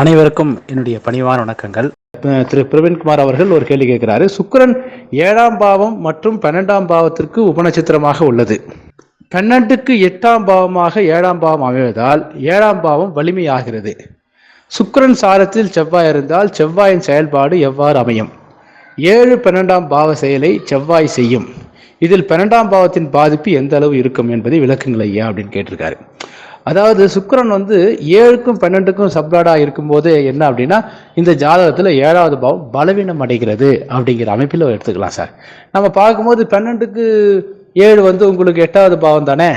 அனைவருக்கும் என்னுடைய பணிவான வணக்கங்கள். திரு பிரவீன்குமார் அவர்கள் ஒரு கேள்வி கேட்கிறாரு. சுக்கிரன் ஏழாம் பாவம் மற்றும் பன்னெண்டாம் பாவத்திற்கு உபநட்சத்திரமாக உள்ளது. பன்னெண்டுக்கு எட்டாம் பாவமாக ஏழாம் பாவம் அமைவதால் ஏழாம் பாவம் வலிமையாகிறது. சுக்கரன் சாரத்தில் செவ்வாய் இருந்தால் செவ்வாயின் செயல்பாடு எவ்வாறு அமையும்? ஏழு பன்னெண்டாம் பாவ செயலை செவ்வாய் செய்யும். இதில் பன்னெண்டாம் பாவத்தின் பாதிப்பு எந்த அளவு இருக்கும் என்பதை விளக்குங்கள் ஐயா அப்படின்னு கேட்டிருக்காரு. அதாவது சுக்கரன் வந்து ஏழுக்கும் பன்னெண்டுக்கும் சப்ளாடாக இருக்கும்போது என்ன அப்படின்னா இந்த ஜாதகத்தில் ஏழாவது பாவம் பலவீனம் அடைகிறது அப்படிங்கிற அமைப்பில் எடுத்துக்கலாம் சார். நம்ம பார்க்கும்போது பன்னெண்டுக்கு ஏழு வந்து உங்களுக்கு எட்டாவது பாவம் தானே?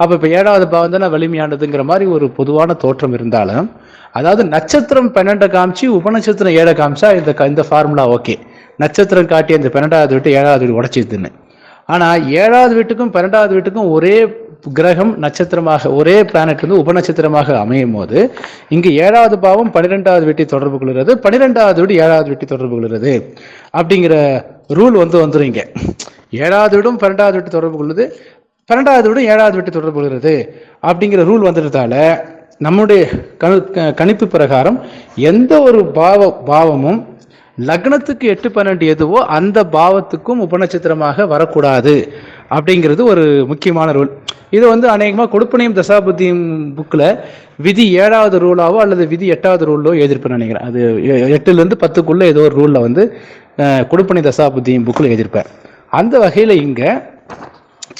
அப்போ இப்போ ஏழாவது பாவம் தானே வலிமையானதுங்கிற மாதிரி ஒரு பொதுவான தோற்றம் இருந்தாலும் அதாவது நட்சத்திரம் பன்னெண்டை காமிச்சு உபநட்சத்திரம் ஏழை காமிச்சா இந்த இந்த ஃபார்முலா ஓகே நட்சத்திரம் காட்டி அந்த பன்னெண்டாவது வீட்டு ஏழாவது வீடு உடச்சிதுன்னு ஆனால் ஏழாவது வீட்டுக்கும் பன்னெண்டாவது வீட்டுக்கும் ஒரே கிரகம் நட்சத்திரமாக ஒரே பிளானட் வந்து உபநட்சத்திரமாக அமையும் போது இங்கு ஏழாவது பாவம் பன்னிரெண்டாவது வீட்டை தொடர்பு கொள்கிறது. பன்னிரெண்டாவது வீடு ஏழாவது வீட்டை தொடர்பு கொள்கிறது. அப்படிங்கிற ரூல் வந்து வந்துரும் இங்கே. ஏழாவது வீடும் பன்னெண்டாவது வீட்டு தொடர்பு கொள்ளுது. பன்னெண்டாவது வீடும் ஏழாவது வீட்டை தொடர்பு கொள்கிறது. அப்படிங்கிற ரூல் வந்ததால நம்முடைய கணு கணிப்பு பிரகாரம் எந்த ஒரு பாவ பாவமும் லக்னத்துக்கு எட்டு பன்னெண்டு எதுவோ அந்த பாவத்துக்கும் உபநட்சத்திரமாக வரக்கூடாது. அப்படிங்கிறது ஒரு முக்கியமான ரூல் இது வந்து அநேகமாக கொடுப்பனையும் தசாபுத்தியும் புக்கில் விதி ஏழாவது ரூலாவோ அல்லது விதி எட்டாவது ரூலோ எழுதியிருப்பேன் நினைக்கிறேன். அது எட்டுலேருந்து பத்துக்குள்ளே ஏதோ ஒரு ரூலில் வந்து கொடுப்பனை தசாபுத்தியும் புக்கில் எழுதியிருப்பேன். அந்த வகையில் இங்கே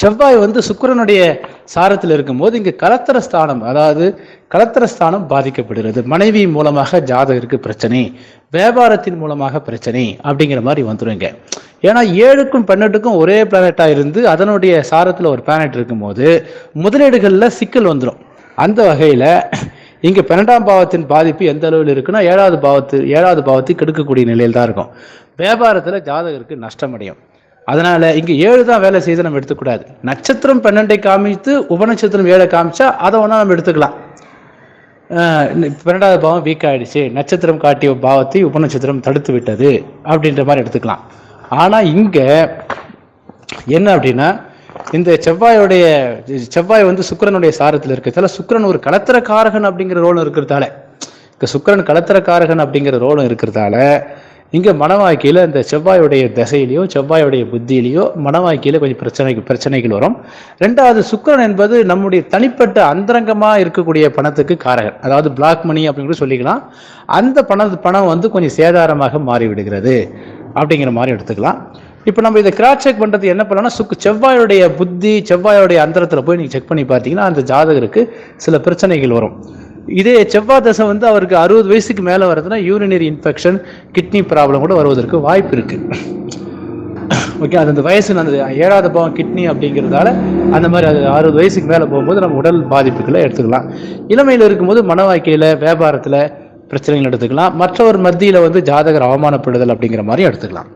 செவ்வாய் வந்து சுக்கரனுடைய சாரத்தில் இருக்கும்போது இங்கே கலத்தர ஸ்தானம் அதாவது கலத்தர ஸ்தானம் பாதிக்கப்படுகிறது. மனைவி மூலமாக ஜாதகருக்கு பிரச்சனை வியாபாரத்தின் மூலமாக பிரச்சனை அப்படிங்கிற மாதிரி வந்துருங்க ஏன்னா ஏழுக்கும் பன்னெண்டுக்கும் ஒரே பிளானட்டாக இருந்து அதனுடைய சாரத்தில் ஒரு பிளானட் இருக்கும்போது முதலீடுகளில் சிக்கல் வந்துடும் அந்த வகையில் இங்கே பன்னெண்டாம் பாவத்தின் பாதிப்பு எந்த அளவில் இருக்குன்னா ஏழாவது பாவத்து ஏழாவது பாவத்தை கெடுக்கக்கூடிய நிலையில் தான் இருக்கும். வியாபாரத்தில் ஜாதகருக்கு நஷ்டமடையும். அதனால் இங்கே ஏழு தான் வேலை செய்து நம்ம எடுத்துக்கூடாது. நட்சத்திரம் பன்னெண்டை காமித்து உபநட்சத்திரம் ஏழை காமிச்சா அதை ஒன்றா நம்ம எடுத்துக்கலாம். பன்னெண்டாவது பாவம் வீக் ஆகிடுச்சு நட்சத்திரம் காட்டிய பாவத்தை உபநட்சத்திரம் தடுத்து விட்டது அப்படின்ற மாதிரி எடுத்துக்கலாம். ஆனால் இங்கே என்ன அப்படின்னா இந்த செவ்வாயோடைய செவ்வாய் வந்து சுக்கிரனுடைய சாரத்தில் இருக்கிறதால சுக்கிரன் ஒரு கலத்திரக்காரகன் அப்படிங்கிற ரோலும் இருக்கிறதால இங்கே சுக்கிரன் கலத்திரக்காரகன் அப்படிங்கிற ரோலும் இருக்கிறதால இங்கே மனவாக்கியில் இந்த செவ்வாயுடைய திசையிலையோ செவ்வாயுடைய புத்தியிலையோ மனவாக்கியில் கொஞ்சம் பிரச்சனைகள் பிரச்சனைகள் வரும். ரெண்டாவது சுக்கரன் என்பது நம்முடைய தனிப்பட்ட அந்தரங்கமாக இருக்கக்கூடிய பணத்துக்கு காரகன். அதாவது பிளாக் மணி அப்படின்னு சொல்லிக்கலாம். அந்த பண பணம் வந்து கொஞ்சம் சேதாரமாக மாறிவிடுகிறது. அப்படிங்கிற மாதிரி எடுத்துக்கலாம். இப்போ நம்ம இதை கிராஸ் செக் பண்ணுறது என்ன பண்ணலாம்னா சுக்கு செவ்வாயுடைய புத்தி செவ்வாயுடைய அந்தரத்தில் போய் நீங்கள் செக் பண்ணி பார்த்தீங்கன்னா அந்த ஜாதகருக்கு சில பிரச்சனைகள் வரும். இதே செவ்வாய் தசை வந்து அவருக்கு அறுபது வயசுக்கு மேலே வருதுன்னா யூரினரி இன்ஃபெக்ஷன் கிட்னி ப்ராப்ளம் கூட வருவதற்கு வாய்ப்பு இருக்குது ஓகே அது அந்த வயசு அந்த ஏழாவது பாவம் கிட்னி அப்படிங்கிறதால அந்த மாதிரி அது அறுபது வயசுக்கு மேலே போகும்போது நம்ம உடல் பாதிப்புகளை எடுத்துக்கலாம். இளமையில் இருக்கும்போது மன வாழ்க்கையில் வியாபாரத்தில் பிரச்சனைகள் எடுத்துக்கலாம். மற்றவர் மத்தியில் வந்து ஜாதகர் அவமானப்படுதல் அப்படிங்கிற மாதிரி எடுத்துக்கலாம்.